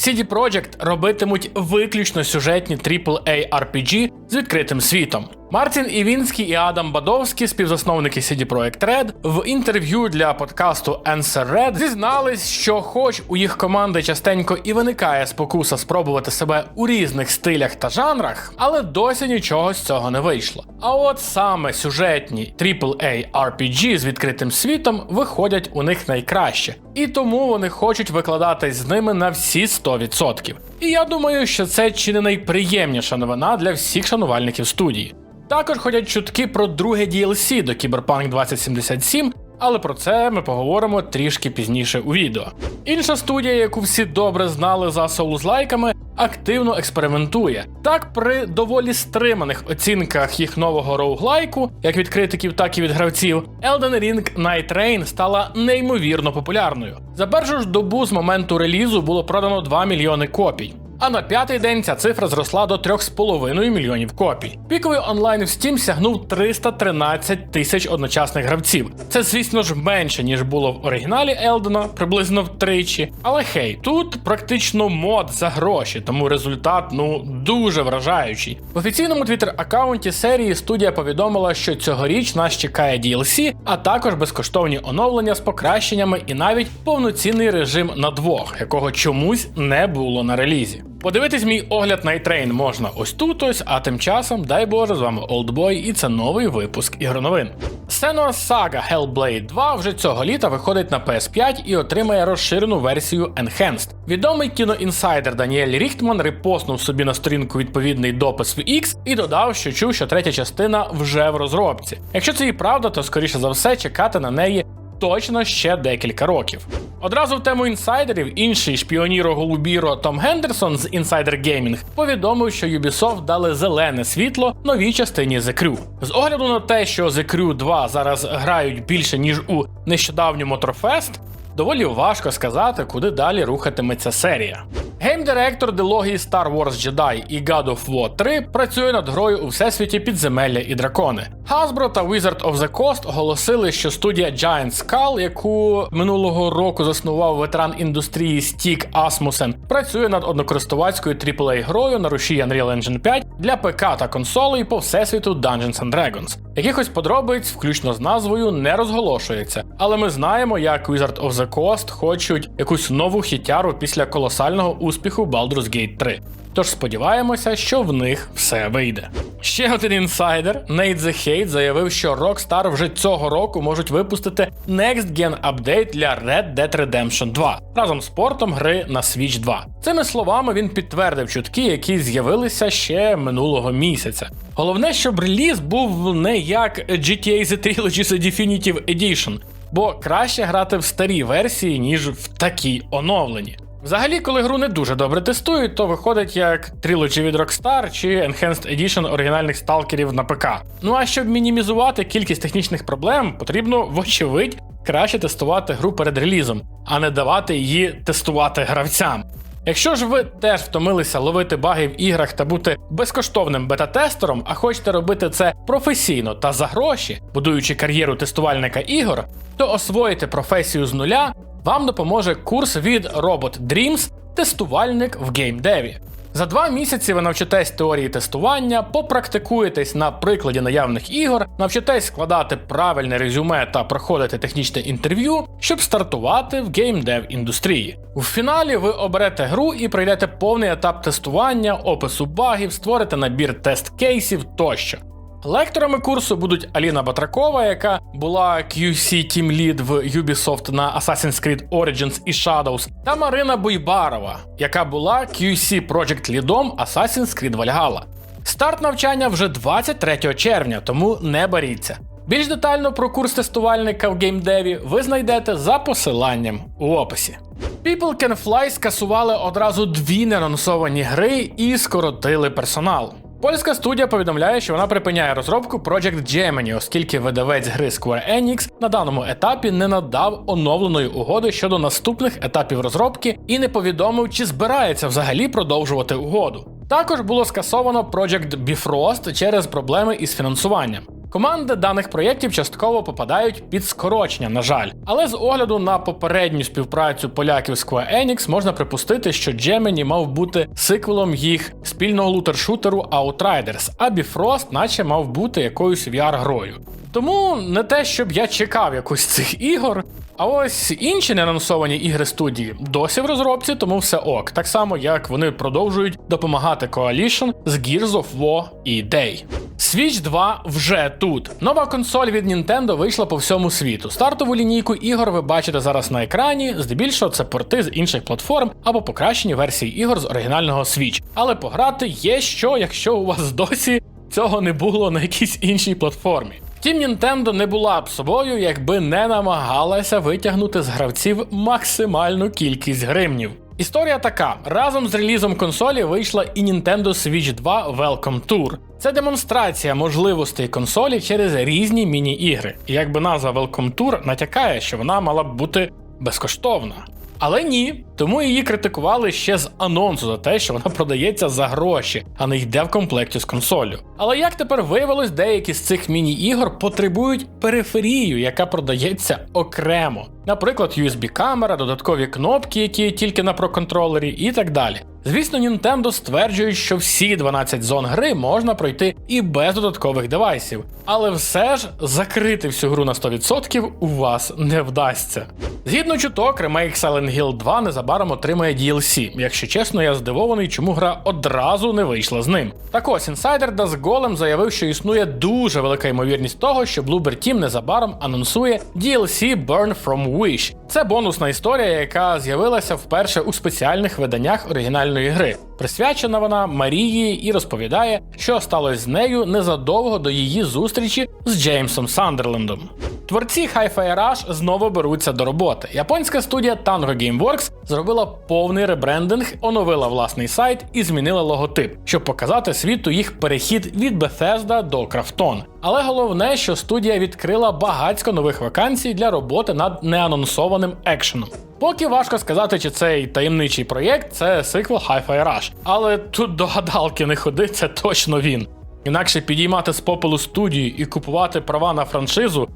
CD Projekt робитимуть виключно сюжетні AAA RPG з відкритим світом. Мартін Івінський і Адам Бадовський, співзасновники CD Projekt Red, в інтерв'ю для подкасту Answer Red зізнались, що, хоч у їх команди частенько і виникає спокуса спробувати себе у різних стилях та жанрах, але досі нічого з цього не вийшло. А от саме сюжетні AAA RPG з відкритим світом виходять у них найкраще, і тому вони хочуть викладатись з ними на всі 100%. І я думаю, що це чи не найприємніша новина для всіх шанувальників студії. Також ходять чутки про друге DLC до Cyberpunk 2077, але про це ми поговоримо трішки пізніше у відео. Інша студія, яку всі добре знали за соузлайками, активно експериментує. Так, при доволі стриманих оцінках їх нового роуглайку, як від критиків, так і від гравців, Elden Ring Night Rain стала неймовірно популярною. За першу ж добу з моменту релізу було продано 2 мільйони копій. А на п'ятий день ця цифра зросла до 3,5 мільйонів копій. Піковий онлайн в Steam сягнув 313 тисяч одночасних гравців. Це, звісно ж, менше ніж було в оригіналі Елдена, приблизно втричі. Але хей, тут практично мод за гроші, тому результат ну дуже вражаючий. В офіційному твіттер аккаунті серії студія повідомила, що цьогоріч нас чекає DLC, а також безкоштовні оновлення з покращеннями і навіть повноцінний режим на двох, якого чомусь не було на релізі. Подивитись мій огляд на Train можна ось тут ось, а тим часом, дай Боже, з вами Oldboy і це новий випуск ігроновин. Senua Saga Hellblade 2 вже цього літа виходить на PS5 і отримає розширену версію Enhanced. Відомий кіноінсайдер Даніель Ріхтман репостнув собі на сторінку відповідний допис в X і додав, що чув, що третя частина вже в розробці. Якщо це і правда, то скоріше за все чекати на неї точно ще декілька років. Одразу в тему інсайдерів інший шпіоніро голубіро Том Гендерсон з Insider Gaming повідомив, що Ubisoft дали зелене світло новій частині The Crew. З огляду на те, що The Crew 2 зараз грають більше ніж у нещодавньому Motorfest, доволі важко сказати, куди далі рухатиметься серія. Геймдиректор дилогії Star Wars Jedi і God of War 3 працює над грою у всесвіті підземелля і дракони. Hasbro та Wizard of the Coast оголосили, що студія Giant Skull, яку минулого року заснував ветеран індустрії Стік Асмусен, працює над однокористувацькою AAA грою на руші Unreal Engine 5 для ПК та консолей по всесвіту Dungeons and Dragons. Якихось подробиць, включно з назвою, не розголошується, але ми знаємо, як Wizard of the Coast хочуть якусь нову хітяру після колосального успіху Baldur's Gate 3. Тож сподіваємося, що в них все вийде. Ще один інсайдер Nate the Hate заявив, що Rockstar вже цього року можуть випустити Next Gen апдейт для Red Dead Redemption 2 разом з портом гри на Switch 2. Цими словами він підтвердив чутки, які з'явилися ще минулого місяця. Головне, щоб реліз був не як GTA The Trilogy The Definitive Edition, бо краще грати в старій версії, ніж в такій оновлені. Взагалі, коли гру не дуже добре тестують, то виходить як Trilogy від Rockstar чи Enhanced Edition оригінальних сталкерів на ПК. Ну а щоб мінімізувати кількість технічних проблем, потрібно, вочевидь, краще тестувати гру перед релізом, а не давати її тестувати гравцям. Якщо ж ви теж втомилися ловити баги в іграх та бути безкоштовним бета-тестером, а хочете робити це професійно та за гроші, будуючи кар'єру тестувальника ігор, то освоїти професію з нуля вам допоможе курс від Robot Dreams тестувальник в геймдеві. За два місяці ви навчитесь теорії тестування, попрактикуєтесь на прикладі наявних ігор, навчитесь складати правильне резюме та проходити технічне інтерв'ю, щоб стартувати в геймдев індустрії. У фіналі ви оберете гру і пройдете повний етап тестування, опису багів, створите набір тест-кейсів тощо. Лекторами курсу будуть Аліна Батракова, яка була QC Team Lead в Ubisoft на Assassin's Creed Origins і Shadows, та Марина Буйбарова, яка була QC Project Leadом Assassin's Creed Valhalla. Старт навчання вже 23 червня, тому не боріться. Більш детально про курс тестувальника в геймдеві ви знайдете за посиланням у описі. People Can Fly скасували одразу дві неанонсовані гри і скоротили персонал. Польська студія повідомляє, що вона припиняє розробку Project Gemini, оскільки видавець гри Square Enix на даному етапі не надав оновленої угоди щодо наступних етапів розробки і не повідомив, чи збирається взагалі продовжувати угоду. Також було скасовано Project Bifrost через проблеми із фінансуванням. Команди даних проєктів частково попадають під скорочення, на жаль. Але з огляду на попередню співпрацю поляків з Square Enix можна припустити, що Gemini мав бути сиквелом їх спільного лутер-шутеру Outriders, а Bifrost наче мав бути якоюсь VR-грою. Тому не те, щоб я чекав якусь цих ігор. А ось інші неанонсовані ігри студії досі в розробці, тому все ок. Так само, як вони продовжують допомагати Coalition з Gears of War і Day. Switch 2 вже тут. Нова консоль від Nintendo вийшла по всьому світу. Стартову лінійку ігор ви бачите зараз на екрані. Здебільшого це порти з інших платформ або покращені версії ігор з оригінального Switch. Але пограти є що, якщо у вас досі цього не було на якійсь іншій платформі. Втім, Nintendo не була б собою, якби не намагалася витягнути з гравців максимальну кількість гримнів. Історія така: разом з релізом консолі вийшла і Nintendo Switch 2 Welcome Tour. Це демонстрація можливостей консолі через різні міні-ігри. І якби назва Welcome Tour натякає, що вона мала б бути безкоштовна. Але ні, тому її критикували ще з анонсу за те, що вона продається за гроші, а не йде в комплекті з консолью. Але як тепер виявилось, деякі з цих міні-ігор потребують периферію, яка продається окремо. Наприклад, USB-камера, додаткові кнопки, які є тільки на проконтролері, і так далі. Звісно, Nintendo стверджують, що всі 12 зон гри можна пройти і без додаткових девайсів, але все ж закрити всю гру на 100% у вас не вдасться. Згідно чуток, ремейк Silent Hill 2 незабаром отримає DLC. Якщо чесно, я здивований, чому гра одразу не вийшла з ним. Так ось інсайдер Das Golem заявив, що існує дуже велика ймовірність того, що Bloober Team незабаром анонсує DLC Burn from Wish. Це бонусна історія, яка з'явилася вперше у спеціальних виданнях оригінальної гри. Присвячена вона Марії і розповідає, що сталося з нею незадовго до її зустрічі з Джеймсом Сандерлендом. Творці Hi-Fi Rush знову беруться до роботи. Японська студія Tango Gameworks зробила повний ребрендинг, оновила власний сайт і змінила логотип, щоб показати світу їх перехід від Bethesda до Krafton. Але головне, що студія відкрила багатько нових вакансій для роботи над неанонсованим екшеном. Поки важко сказати, чи цей таємничий проєкт це сиквел Hi-Fi Rush. Але тут до гадалки не ходи, це точно він. Інакше підіймати з попелу студію і купувати права на франшизу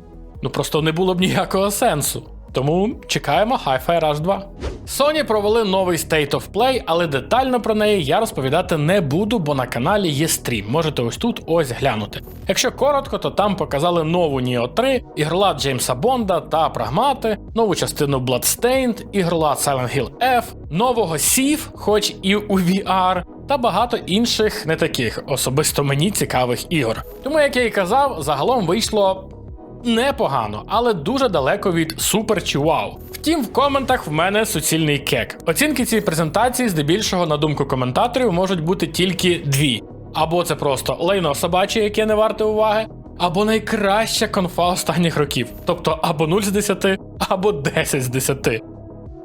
ну просто не було б ніякого сенсу. Тому чекаємо Hi-Fi Rush 2. Sony провели новий State of Play, але детально про неї я розповідати не буду, бо на каналі є стрім. Можете ось тут ось глянути. Якщо коротко, то там показали нову Neo 3, ігрола Джеймса Бонда та Прагмати, нову частину Bloodstained, ігрола Silent Hill F, нового Сів, хоч і у VR, та багато інших не таких особисто мені цікавих ігор. Тому, як я і казав, загалом вийшло непогано, але дуже далеко від супер чи вау. Втім, в коментах в мене суцільний кек. Оцінки цієї презентації, здебільшого, на думку коментаторів, можуть бути тільки дві. Або це просто лайно собаче, яке не варте уваги, або найкраща конфа останніх років. Тобто або 0 з 10, або 10 з 10.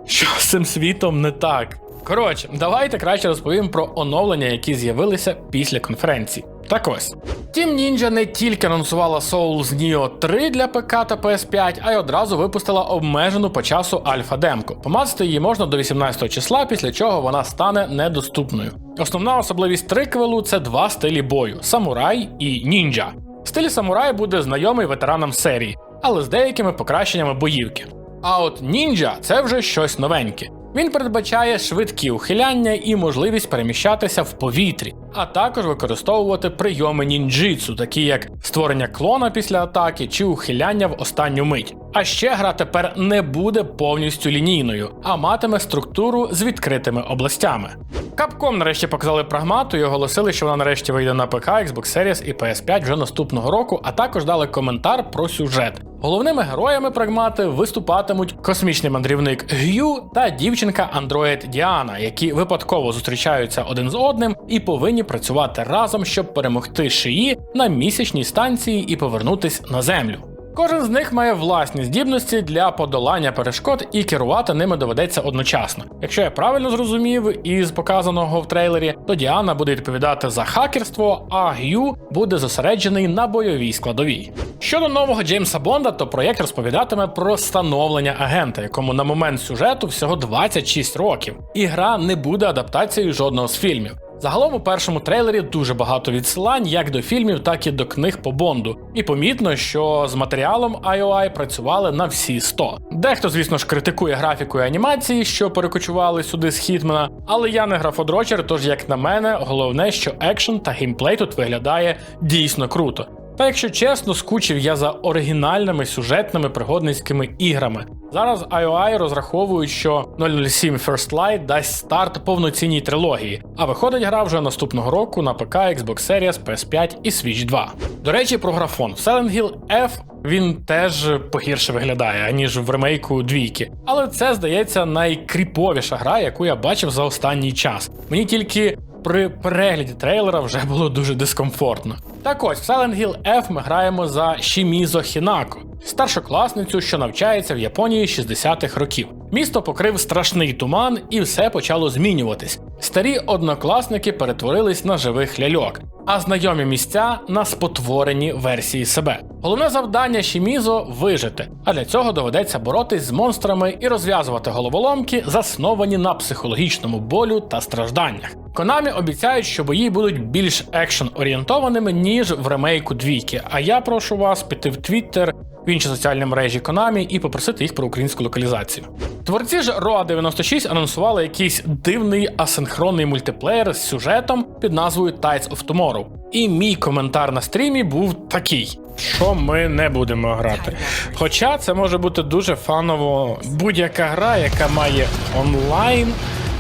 Що з цим світом не так? Коротше, давайте краще розповім про оновлення, які з'явилися після конференції. Так ось. Team Ninja не тільки анонсувала Souls Neo 3 для ПК та PS5, а й одразу випустила обмежену по часу альфа-демку. Помацати її можна до 18 числа, після чого вона стане недоступною. Основна особливість триквелу це два стилі бою: самурай і ніндзя. Стиль самурай буде знайомий ветеранам серії, але з деякими покращеннями боївки. А от ніндзя це вже щось новеньке. Він передбачає швидкі ухиляння і можливість переміщатися в повітрі, а також використовувати прийоми нінджитсу, такі як створення клона після атаки чи ухиляння в останню мить. А ще гра тепер не буде повністю лінійною, а матиме структуру з відкритими областями. Capcom нарешті показали прагмату і оголосили, що вона нарешті вийде на ПК, Xbox Series і PS5 вже наступного року, а також дали коментар про сюжет. Головними героями прагмати виступатимуть космічний мандрівник Г'ю та дівчинка андроїд Діана, які випадково зустрічаються один з одним і повинні працювати разом, щоб перемогти шиї на місячній станції і повернутись на землю. Кожен з них має власні здібності для подолання перешкод і керувати ними доведеться одночасно. Якщо я правильно зрозумів із показаного в трейлері, то Діана буде відповідати за хакерство, а Г'ю буде зосереджений на бойовій складовій. Щодо нового Джеймса Бонда, то проєкт розповідатиме про становлення агента, якому на момент сюжету всього 26 років, і гра не буде адаптацією жодного з фільмів. Загалом у першому трейлері дуже багато відсилань як до фільмів, так і до книг по Бонду. І помітно, що з матеріалом IOI працювали на всі 100. Дехто, звісно ж, критикує графіку і анімації, що перекочували сюди з Хітмена, але я не графодрочер, тож, як на мене, головне, що екшен та геймплей тут виглядає дійсно круто. Та якщо чесно, скучив я за оригінальними сюжетними пригодницькими іграми. Зараз IOI розраховують, що 007 First Light дасть старт повноцінній трилогії, а виходить гра вже наступного року на ПК, Xbox Series, PS5 і Switch 2. До речі, про графон. В Silent Hill F він теж погірше виглядає, аніж в ремейку двійки. Але це, здається, найкріповіша гра, яку я бачив за останній час. Мені тільки при перегляді трейлера вже було дуже дискомфортно. Так ось в Silent Hill F ми граємо за Шімізо Хінако, старшокласницю, що навчається в Японії 60-х років. Місто покрив страшний туман, і все почало змінюватись. Старі однокласники перетворились на живих ляльок, а знайомі місця на спотворені версії себе. Головне завдання Шімізо вижити, а для цього доведеться боротись з монстрами і розв'язувати головоломки, засновані на психологічному болю та стражданнях. Конамі обіцяють, що бої будуть більш екшн орієнтованими, ніж в ремейку двійки. А я прошу вас піти в Твіттер, в інші соціальні мережі Konami і попросити їх про українську локалізацію. Творці ж Roa 96 анонсували якийсь дивний асинхронний мультиплеєр з сюжетом під назвою Tides of Tomorrow. І мій коментар на стрімі був такий. Що ми не будемо грати. Хоча це може бути дуже фаново будь-яка гра, яка має онлайн,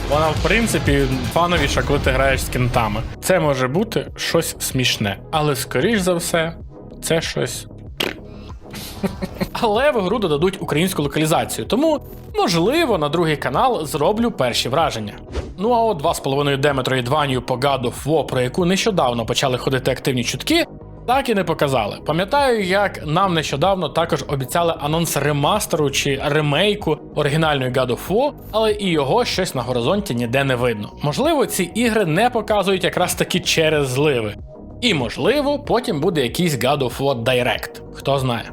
вона в принципі фановіша, коли ти граєш з кінтами. Це може бути щось смішне, але скоріш за все, це щось але в гру додадуть українську локалізацію, тому, можливо, на другий канал зроблю перші враження. Ну а от 2,5 D Metroidvania по God of War, про яку нещодавно почали ходити активні чутки, так і не показали. Пам'ятаю, як нам нещодавно також обіцяли анонс ремастеру чи ремейку оригінальної God of War, але і його щось на горизонті ніде не видно. Можливо, ці ігри не показують якраз таки через зливи. І можливо, потім буде якийсь God of War Direct, хто знає.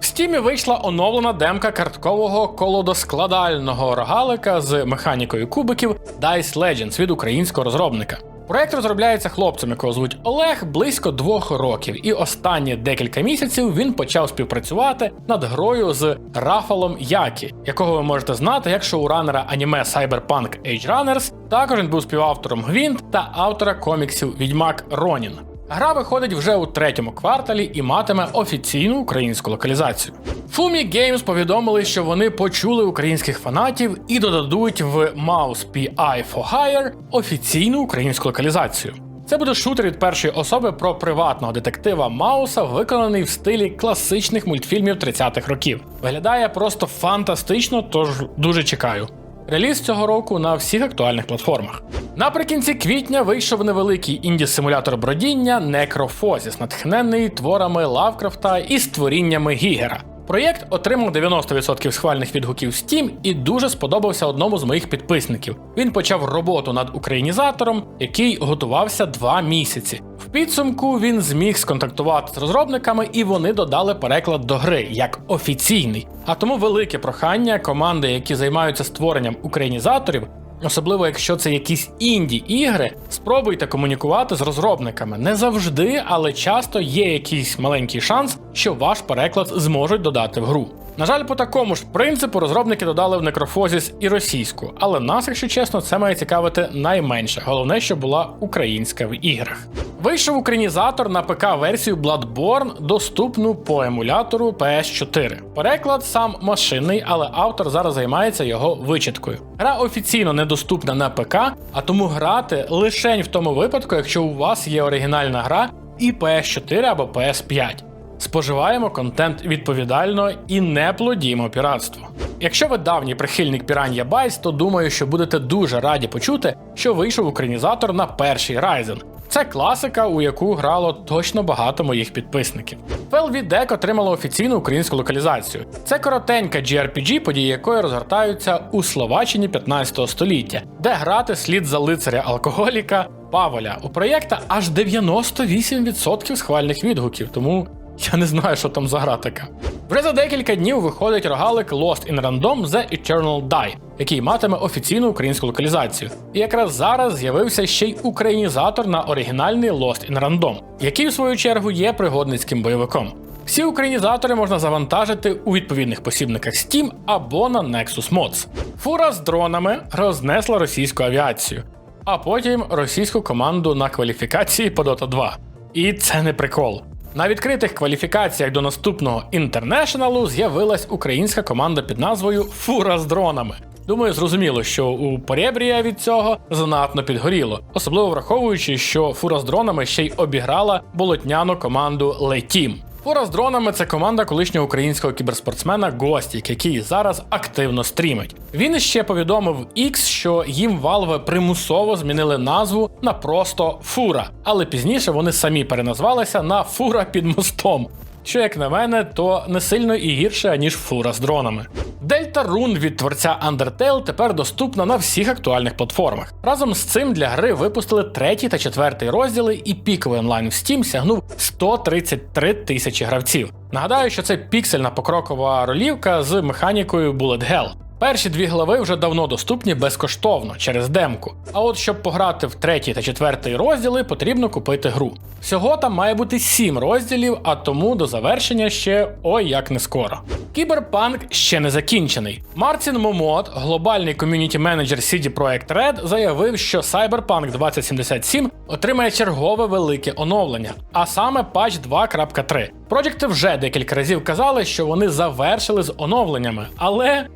В стімі вийшла оновлена демка карткового колодоскладального рогалика з механікою кубиків Dice Legends від українського розробника. Проект розробляється хлопцем, якого звуть Олег, близько двох років, і останні декілька місяців він почав співпрацювати над грою з Рафалом Які, якого ви можете знати як шоуранера аніме Cyberpunk Age Runners. Також він був співавтором Гвінт та автора коміксів Відьмак Ронін. Гра виходить вже у третьому кварталі і матиме офіційну українську локалізацію. Fumi Games повідомили, що вони почули українських фанатів і додадуть в Mouse PI for Hire офіційну українську локалізацію. Це буде шутер від першої особи про приватного детектива Мауса, виконаний в стилі класичних мультфільмів 30-х років. Виглядає просто фантастично, тож дуже чекаю. Реліз цього року на всіх актуальних платформах. Наприкінці квітня вийшов невеликий інді-симулятор бродіння Necrophosис, натхнений творами Лавкрафта і створіннями Гігера. Проєкт отримав 90% схвальних відгуків Steam і дуже сподобався одному з моїх підписників. Він почав роботу над українізатором, який готувався два місяці. В підсумку він зміг сконтактувати з розробниками, і вони додали переклад до гри як офіційний. А тому велике прохання команди, які займаються створенням українізаторів, Особливо, якщо це якісь інді ігри, спробуйте комунікувати з розробниками. Не завжди, але часто є якийсь маленький шанс, що ваш переклад зможуть додати в гру. На жаль, по такому ж принципу розробники додали в Necrophosис і російську, але нас, якщо чесно, це має цікавити найменше. Головне, щоб була українська в іграх. Вийшов українізатор на ПК-версію Bloodborne, доступну по емулятору PS4. Переклад сам машинний, але автор зараз займається його вичіткою. Гра офіційно недоступна на ПК, а тому грати лише в тому випадку, якщо у вас є оригінальна гра і PS4 або PS5. Споживаємо контент відповідально і не плодімо піратство. Якщо ви давній прихильник Piranha Bytes, то думаю, що будете дуже раді почути, що вийшов українізатор на перший Ryzen. Це класика, у яку грало точно багато моїх підписників. FLV Deck отримало офіційну українську локалізацію. Це коротенька GRPG, події якої розгортаються у Словаччині 15 століття, де грати слід за лицаря алкоголіка Паволя. У проєкта аж 98% схвальних відгуків, тому Я не знаю, що там за гра така. Вже за декілька днів виходить рогалик Lost in Random The Eternal Die, який матиме офіційну українську локалізацію. І якраз зараз з'явився ще й українізатор на оригінальний Lost in Random, який в свою чергу є пригодницьким бойовиком. Всі українізатори можна завантажити у відповідних посібниках Steam або на Nexus Mods. Фура з дронами рознесла російську авіацію, а потім російську команду на кваліфікації по Dota 2. І це не прикол. На відкритих кваліфікаціях до наступного інтернешналу з'явилась українська команда під назвою Фура з дронами. Думаю, зрозуміло, що у Порєбрія від цього знатно підгоріло, особливо враховуючи, що фура з дронами ще й обіграла болотняну команду Летім. Фура з дронами це команда колишнього українського кіберспортсмена Гостік, який зараз активно стрімить. Він ще повідомив X, що їм Valve примусово змінили назву на просто Фура, але пізніше вони самі переназвалися на Фура під мостом. Що, як на мене, то не сильно і гірше, ніж фура з дронами. Дельта Рун від творця Undertale тепер доступна на всіх актуальних платформах. Разом з цим для гри випустили третій та четвертий розділи, і піковий онлайн в Steam сягнув 133 тисячі гравців. Нагадаю, що це піксельна покрокова ролівка з механікою Bullet Hell. Перші дві глави вже давно доступні безкоштовно через демку. А от щоб пограти в третій та четвертий розділи, потрібно купити гру. Всього там має бути сім розділів, а тому до завершення ще ой як не скоро. Кіберпанк ще не закінчений. Мартін Момот, глобальний ком'юніті менеджер CD Projekt Red, заявив, що Cyberpunk 2077 отримає чергове велике оновлення, а саме патч 2.3. Проджекти вже декілька разів казали, що вони завершили з оновленнями, але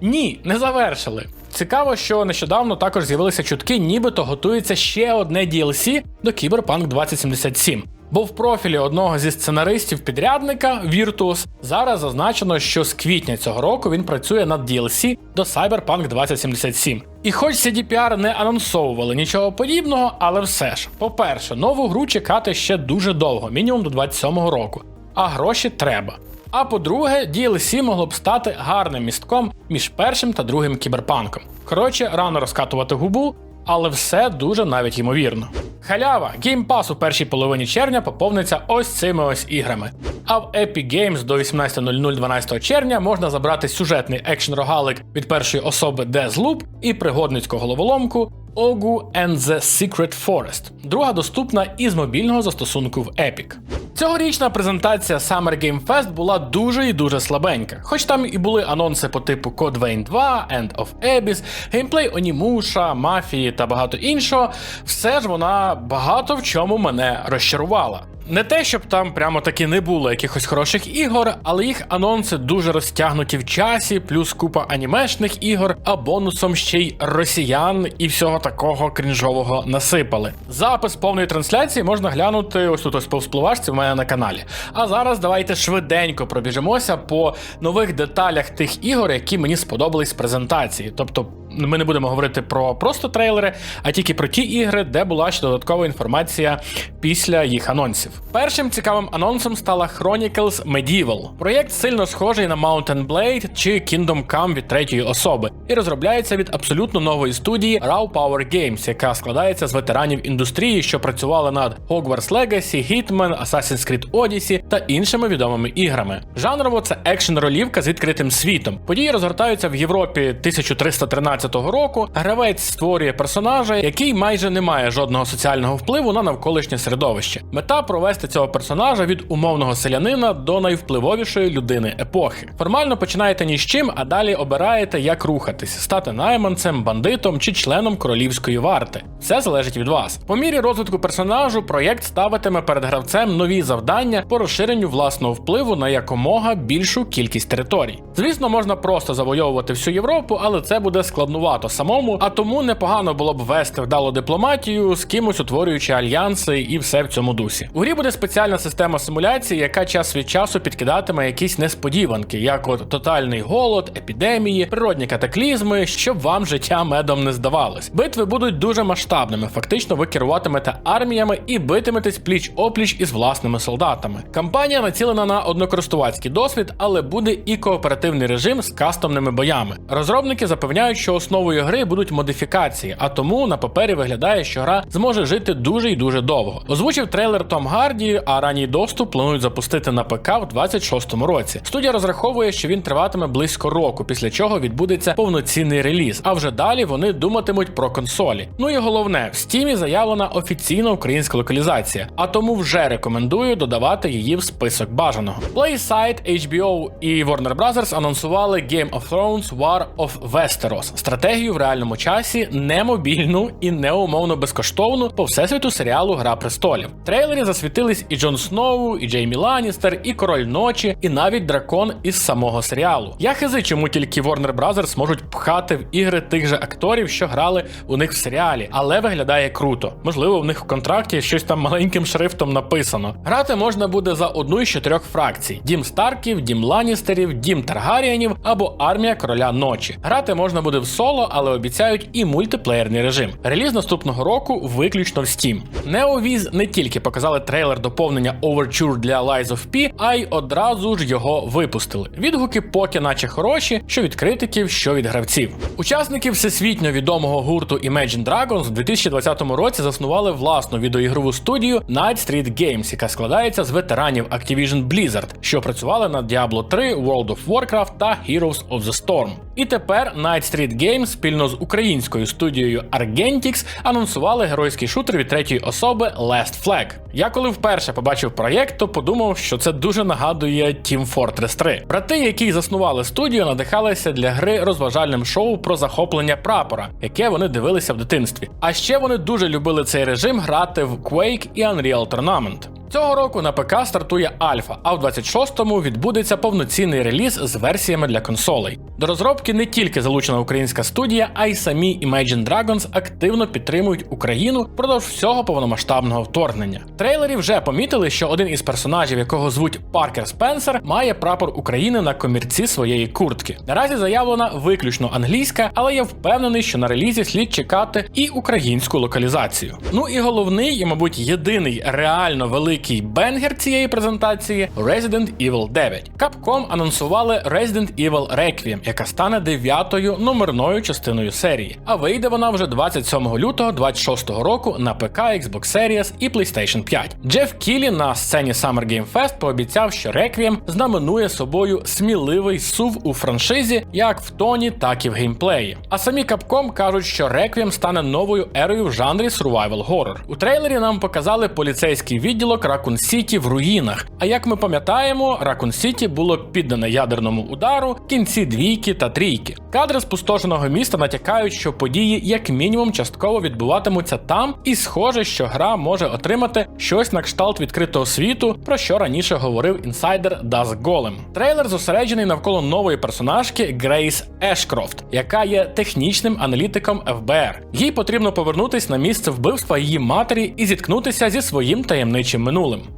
ні, не завершили. Цікаво, що нещодавно також з'явилися чутки, нібито готується ще одне DLC до Cyberpunk 2077. Бо в профілі одного зі сценаристів підрядника Virtuos зараз зазначено, що з квітня цього року він працює над DLC до Cyberpunk 2077. І хоч CDPR не анонсовували нічого подібного, але все ж, по-перше, нову гру чекати ще дуже довго, мінімум до 27-го року. А гроші треба. А по-друге, DLC могло б стати гарним містком між першим та другим кіберпанком. Коротше, рано розкатувати губу, але все дуже навіть ймовірно. Халява, Pass у першій половині червня поповниться ось цими ось іграми. А в Epic Games до 18.00 12 червня можна забрати сюжетний екшн рогалик від першої особи Deathloop і пригодницьку головоломку Ogu and the Secret Forest. Друга доступна із мобільного застосунку в Epic. Цьогорічна презентація Summer Game Fest була дуже і дуже слабенька. Хоч там і були анонси по типу Code Vein 2, End of Abyss, геймплей Онімуша, Мафії та багато іншого, все ж вона багато в чому мене розчарувала. Не те, щоб там прямо таки не було якихось хороших ігор, але їх анонси дуже розтягнуті в часі, плюс купа анімешних ігор, а бонусом ще й росіян і всього такого крінжового насипали. Запис повної трансляції можна глянути ось тут ось по вспливашці в мене на каналі. А зараз давайте швиденько пробіжимося по нових деталях тих ігор, які мені сподобались з презентації. Тобто ми не будемо говорити про просто трейлери, а тільки про ті ігри, де була ще додаткова інформація після їх анонсів. Першим цікавим анонсом стала Chronicles Medieval. Проєкт сильно схожий на Mountain Blade чи Kingdom Come від третьої особи і розробляється від абсолютно нової студії Raw Power Games, яка складається з ветеранів індустрії, що працювали над Hogwarts Legacy, Hitman, Assassin's Creed Odyssey та іншими відомими іграми. Жанрово це екшн-ролівка з відкритим світом. Події розгортаються в Європі 1313 року. Гравець створює персонажа, який майже не має жодного соціального впливу на навколишнє середовище. Мета провести цього персонажа від умовного селянина до найвпливовішої людини епохи. Формально починаєте ні з чим, а далі обираєте, як рухатись, стати найманцем, бандитом чи членом королівської варти. Все залежить від вас. По мірі розвитку персонажу проєкт ставитиме перед гравцем нові завдання по розширенню власного впливу на якомога більшу кількість територій. Звісно, можна просто завойовувати всю Європу, але це буде складнувато самому, а тому непогано було б вести вдалу дипломатію з кимось утворюючи альянси і все в цьому дусі. У грі буде спеціальна система симуляції, яка час від часу підкидатиме якісь несподіванки, як от тотальний голод, епідемії, природні катаклізми, щоб вам життя медом не здавалось. Битви будуть дуже масштабними. Фактично, ви керуватимете арміями і битиметесь пліч опліч із власними солдатами. Кампанія націлена на однокористувацький досвід, але буде і кооперативний режим з кастомними боями. Розробники запевняють, що основою гри будуть модифікації, а тому на папері виглядає, що гра зможе жити дуже і дуже довго. Озвучив трейлер Том Гарді, а ранній доступ планують запустити на ПК в 26-му році. Студія розраховує, що він триватиме близько року, після чого відбудеться повноцінний реліз. А вже далі вони думатимуть про консолі. Ну і головне, в стімі заявлена офіційна українська локалізація, а тому вже рекомендую додавати її в список бажаного. PlaySide, HBO і Warner Bros. анонсували Game of Thrones War of Westeros стратегію в реальному часі, не мобільну і не умовно безкоштовну по всесвіту серіалу Гра престолів. В трейлері засвітились і Джон Сноу, і Джеймі Ланністер, і Король ночі, і навіть дракон із самого серіалу. Я хизи, чому тільки Warner Bros. можуть пхати в ігри тих же акторів, що грали у них в серіалі, але виглядає круто. Можливо, в них в контракті щось там маленьким шрифтом написано. Грати можна буде за одну із чотирьох фракцій: Дім Старків, Дім Ланністерів, Дім Таргаріанів або Армія Короля Ночі. Грати можна буде в соло, але обіцяють і мультиплеєрний режим. Реліз наступного року виключно в Steam. NeoViz не тільки показали трейлер доповнення Overture для Lies of P, а й одразу ж його випустили. Відгуки поки наче хороші, що від критиків, що від гравців. Учасники всесвітньо відомого гурту Imagine Dragons в 2020 році заснували власну відеоігрову студію Night Street Games, яка складається з ветеранів Activision Blizzard, що працювали над Diablo 3, World of Warcraft та Heroes of the Storm. І тепер Night Street Games спільно з українською студією Argentix анонсували геройський шутер від третьої особи Last Flag. Я коли вперше побачив проєкт, то подумав, що це дуже нагадує Team Fortress 3. Брати, які заснували студію, надихалися для гри розважальним шоу про захоплення прапора, яке вони дивилися в дитинстві. А ще вони дуже любили цей режим грати в Quake і Unreal Tournament. Цього року на ПК стартує Альфа, а в 26-му відбудеться повноцінний реліз з версіями для консолей. До розробки не тільки залучена українська студія, а й самі Imagine Dragons активно підтримують Україну впродовж всього повномасштабного вторгнення. Трейлері вже помітили, що один із персонажів, якого звуть Паркер Спенсер, має прапор України на комірці своєї куртки. Наразі заявлена виключно англійська, але я впевнений, що на релізі слід чекати і українську локалізацію. Ну і головний, і, мабуть, єдиний реально великий бенгер цієї презентації Resident Evil 9. Capcom анонсували Resident Evil Requiem, яка стане дев'ятою номерною частиною серії. А вийде вона вже 27 лютого 26 року на ПК, Xbox Series і PlayStation 5. Джеф Кілі на сцені Summer Game Fest пообіцяв, що Requiem знаменує собою сміливий сув у франшизі, як в тоні, так і в геймплеї. А самі Capcom кажуть, що Requiem стане новою ерою в жанрі survival horror. У трейлері нам показали поліцейський відділок Raccoon City в руїнах. А як ми пам'ятаємо, Raccoon City було піддане ядерному удару в кінці двійки та трійки. Кадри спустошеного міста натякають, що події як мінімум частково відбуватимуться там, і схоже, що гра може отримати щось на кшталт відкритого світу, про що раніше говорив інсайдер Daz Golem. Трейлер зосереджений навколо нової персонажки Грейс Ешкрофт, яка є технічним аналітиком ФБР. Їй потрібно повернутись на місце вбивства її матері і зіткнутися зі своїм таємничим минулим.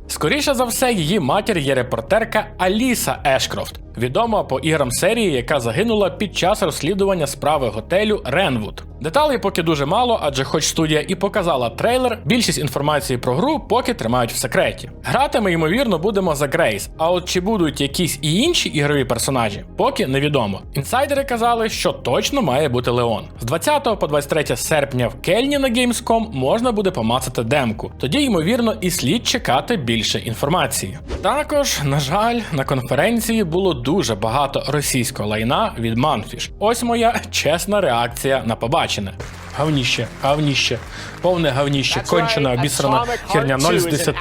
Скоріше за все, її матір є репортерка Аліса Ешкрофт, відома по іграм серії, яка загинула під час розслідування справи готелю Ренвуд. Деталей поки дуже мало, адже хоч студія і показала трейлер, більшість інформації про гру поки тримають в секреті. Грати ми, ймовірно, будемо за Грейс, а от чи будуть якісь і інші ігрові персонажі, поки невідомо. Інсайдери казали, що точно має бути Леон. З 20 по 23 серпня в Кельні на Gamescom можна буде помацати демку. Тоді, ймовірно, і слід чекати більше інформації. Також, на жаль, на конференції було багато російського лайна від Manfish. Ось моя чесна реакція на побачення. Гавніще, гавніще, повне гавніще, кончена обісрана херня 0 з 10.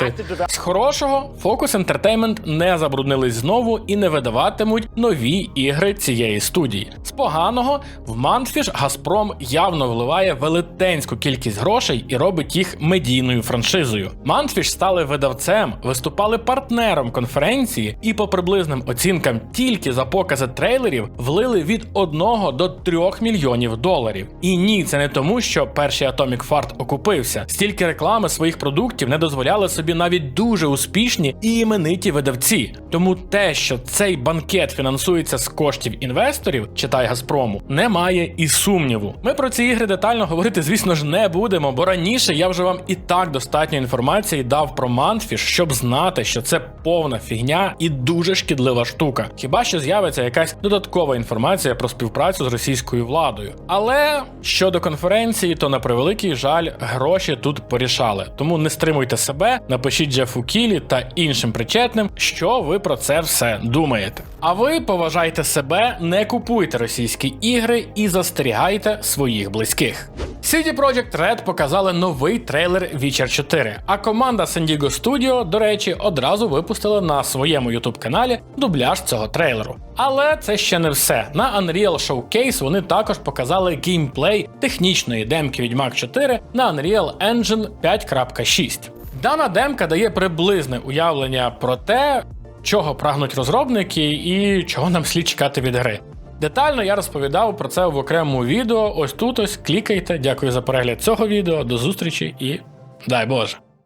З хорошого Focus Entertainment не забруднились знову і не видаватимуть нові ігри цієї студії. З поганого в Манфіш Газпром явно вливає велетенську кількість грошей і робить їх медійною франшизою. Манфіш стали видавцем, виступали партнером конференції і по приблизним оцінкам тільки за покази трейлерів влили від 1 до 3 мільйонів доларів. І ні, це не тому, що перший Atomic Fart окупився. Стільки реклами своїх продуктів не дозволяли собі навіть дуже успішні і імениті видавці. Тому те, що цей банкет фінансується з коштів інвесторів, читай Газпрому, немає і сумніву. Ми про ці ігри детально говорити, звісно ж, не будемо, бо раніше я вже вам і так достатньо інформації дав про Манфіш, щоб знати, що це повна фігня і дуже шкідлива штука. Хіба що з'явиться якась додаткова інформація про співпрацю з російською владою. Але щодо конференції, то на превеликий жаль, гроші тут порішали. Тому не стримуйте себе, напишіть Джефу Кілі та іншим причетним, що ви про це все думаєте. А ви поважайте себе, не купуйте російські ігри і застерігайте своїх близьких. CD Projekt Red показали новий трейлер Witcher 4, а команда San Diego Studio, до речі, одразу випустила на своєму youtube каналі дубляж цього трейлеру. Але це ще не все. На Unreal Showcase вони також показали геймплей технічної демки Відьмак 4 на Unreal Engine 5.6. Дана демка дає приблизне уявлення про те, чого прагнуть розробники і чого нам слід чекати від гри. Детально я розповідав про це в окремому відео. Ось тут ось клікайте. Дякую за перегляд цього відео. До зустрічі і дай Боже!